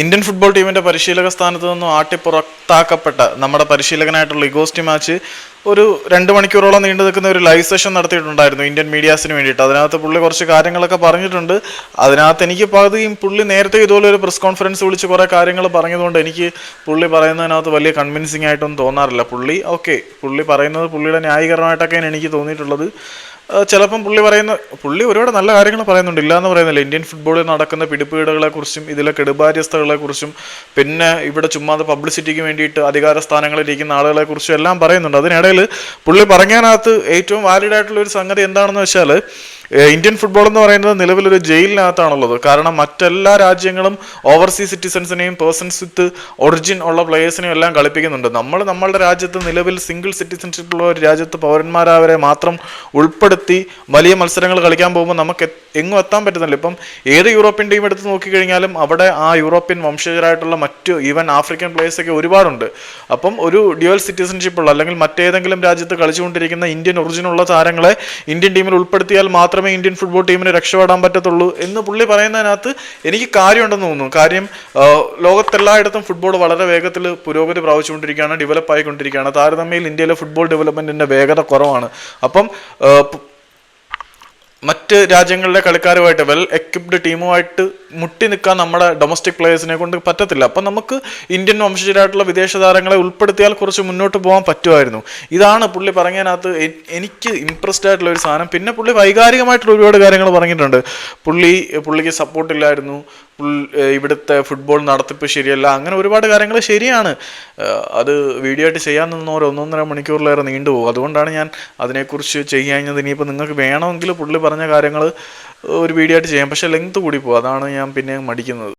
Indian football ടീമിന്റെ പരിശീലക സ്ഥാനത്ത് നിന്നും ആട്ടിപ്പുറത്താക്കപ്പെട്ട നമ്മുടെ പരിശീലകനായിട്ടുള്ള ഇഗോസ്റ്റി മാച്ച് ഒരു രണ്ട് മണിക്കൂറോളം നീണ്ടു നിൽക്കുന്ന ഒരു ലൈവ് സെഷൻ നടത്തിയിട്ടുണ്ടായിരുന്നു ഇന്ത്യൻ മീഡിയാസിന് വേണ്ടിയിട്ട്. അതിനകത്ത് പുള്ളി കുറച്ച് കാര്യങ്ങളൊക്കെ പറഞ്ഞിട്ടുണ്ട്. അതിനകത്ത് എനിക്ക് പകുതിയും പുള്ളി നേരത്തെ ഇതുപോലെ ഒരു പ്രസ് കോൺഫറൻസ് വിളിച്ച് കുറേ കാര്യങ്ങൾ പറഞ്ഞതുകൊണ്ട് എനിക്ക് പുള്ളി പറയുന്നതിനകത്ത് വലിയ കൺവിൻസിങ് ആയിട്ടൊന്നും തോന്നാറില്ല. പുള്ളി ഓക്കെ പുള്ളി പറയുന്നത് പുള്ളിയുടെ ന്യായീകരണമായിട്ടൊക്കെയാണ് എനിക്ക് തോന്നിയിട്ടുള്ളത്. ചിലപ്പം പുള്ളി പറയുന്ന പുള്ളി ഒരുപാട് നല്ല കാര്യങ്ങൾ പറയുന്നുണ്ട്. എന്ന് പറയുന്നില്ല. ഇന്ത്യൻ ഫുട്ബോളിൽ നടക്കുന്ന പിടിപ്പീടുകളെ കുറിച്ചും ഇതിലെ കെടുബാര്യസ്ഥകളെക്കുറിച്ചും പിന്നെ ഇവിടെ ചുമ്മാതെ പബ്ലിസിറ്റിക്ക് വേണ്ടിയിട്ട് അധികാര സ്ഥാനങ്ങളിൽ ഇരിക്കുന്ന ആളുകളെ കുറിച്ചും എല്ലാം പറയുന്നുണ്ട്. അതിനിടയിൽ പുള്ളി പറഞ്ഞതിനകത്ത് ഏറ്റവും വാലിഡ് ആയിട്ടുള്ള ഒരു സംഗതി എന്താണെന്ന് വെച്ചാൽ ഇന്ത്യൻ ഫുട്ബോൾ എന്ന് പറയുന്നത് നിലവിലൊരു ജയിലിനകത്താണുള്ളത്. കാരണം മറ്റെല്ലാ രാജ്യങ്ങളും ഓവർസീസ് സിറ്റിസൺസിനെയും പേഴ്സൺസ് വിത്ത് ഒറിജിൻ ഉള്ള പ്ലേയേഴ്സിനെയും എല്ലാം കളിപ്പിക്കുന്നുണ്ട്. നമ്മൾ നമ്മളുടെ രാജ്യത്ത് നിലവിൽ സിംഗിൾ സിറ്റിസൺഷിപ്പ് ഉള്ള ഒരു രാജ്യത്ത് പൗരന്മാരവരെ മാത്രം ഉൾപ്പെടുത്തി വലിയ മത്സരങ്ങൾ കളിക്കാൻ പോകുമ്പോൾ നമുക്ക് എങ്ങും എത്താൻ പറ്റുന്നില്ല. ഇപ്പം ഏത് യൂറോപ്യൻ ടീം എടുത്ത് നോക്കിക്കഴിഞ്ഞാലും അവിടെ ആ യൂറോപ്യൻ വംശജരായിട്ടുള്ള മറ്റു ഈവൻ ആഫ്രിക്കൻ പ്ലേയേഴ്സൊക്കെ ഒരുപാടുണ്ട്. അപ്പം ഒരു ഡ്യുവൽ സിറ്റിസൺഷിപ്പ് ഉള്ള അല്ലെങ്കിൽ മറ്റേതെങ്കിലും രാജ്യത്ത് കളിച്ചുകൊണ്ടിരിക്കുന്ന ഇന്ത്യൻ ഒറിജിനുള്ള താരങ്ങളെ ഇന്ത്യൻ ടീമിൽ ഉൾപ്പെടുത്തിയാൽ മാത്രമേ ഇന്ത്യൻ ഫുട്ബോൾ ടീമിന് രക്ഷപ്പെടാൻ പറ്റത്തുള്ളൂ എന്ന് പുള്ളി പറയുന്നതിനകത്ത് എനിക്ക് കാര്യമുണ്ടെന്ന് തോന്നുന്നു. കാര്യം ലോകത്തെല്ലായിടത്തും ഫുട്ബോൾ വളരെ വേഗത്തിൽ പുരോഗതി പ്രാപിച്ചുകൊണ്ടിരിക്കുകയാണ് ഡെവലപ്പ് ആയിക്കൊണ്ടിരിക്കുകയാണ്. താരതമ്യയിൽ ഇന്ത്യയിലെ ഫുട്ബോൾ ഡെവലപ്മെന്റിന്റെ വേഗത കുറവാണ്. അപ്പം മറ്റ് രാജ്യങ്ങളിലെ കളിക്കാരുമായിട്ട് വെൽ എക്വിപ്ഡ് ടീമുമായിട്ട് മുട്ടി നിൽക്കാൻ നമ്മുടെ ഡൊമസ്റ്റിക് പ്ലേയേഴ്സിനെ കൊണ്ട് പറ്റത്തില്ല. അപ്പം നമുക്ക് ഇന്ത്യൻ വംശജരായിട്ടുള്ള വിദേശ താരങ്ങളെ ഉൾപ്പെടുത്തിയാൽ കുറച്ച് മുന്നോട്ട് പോകാൻ പറ്റുമായിരുന്നു. ഇതാണ് പുള്ളി പറഞ്ഞതിനകത്ത് എനിക്ക് ഇമ്പ്രസ്ഡ് ആയിട്ടുള്ള ഒരു സാധനം. പിന്നെ പുള്ളി വൈകാരികമായിട്ടുള്ള ഒരുപാട് കാര്യങ്ങൾ പറഞ്ഞിട്ടുണ്ട്. പുള്ളി പുള്ളിക്ക് സപ്പോർട്ടില്ലായിരുന്നു ഇവിടുത്തെ ഫുട്ബോൾ നടത്തിപ്പ് ശരിയല്ല. അങ്ങനെ ഒരുപാട് കാര്യങ്ങൾ ശരിയാണ്. അത് വീഡിയോ ആയിട്ട് ചെയ്യാൻ നിന്ന ഒരു ഒന്നൊന്നര മണിക്കൂറിലേറെ നീണ്ടുപോകും അതുകൊണ്ടാണ് ഞാൻ അതിനെക്കുറിച്ച് ചെയ്യാഞ്ഞത്. ഇനിയിപ്പോൾ നിങ്ങൾക്ക് വേണമെങ്കിൽ പുള്ളി പറഞ്ഞ കാര്യങ്ങൾ ഒരു വീഡിയോ ആയിട്ട് ചെയ്യാം. പക്ഷേ ലെങ്ത് കൂടി പോകും. അതാണ് ഞാൻ പിന്നെ മടിക്കുന്നത്.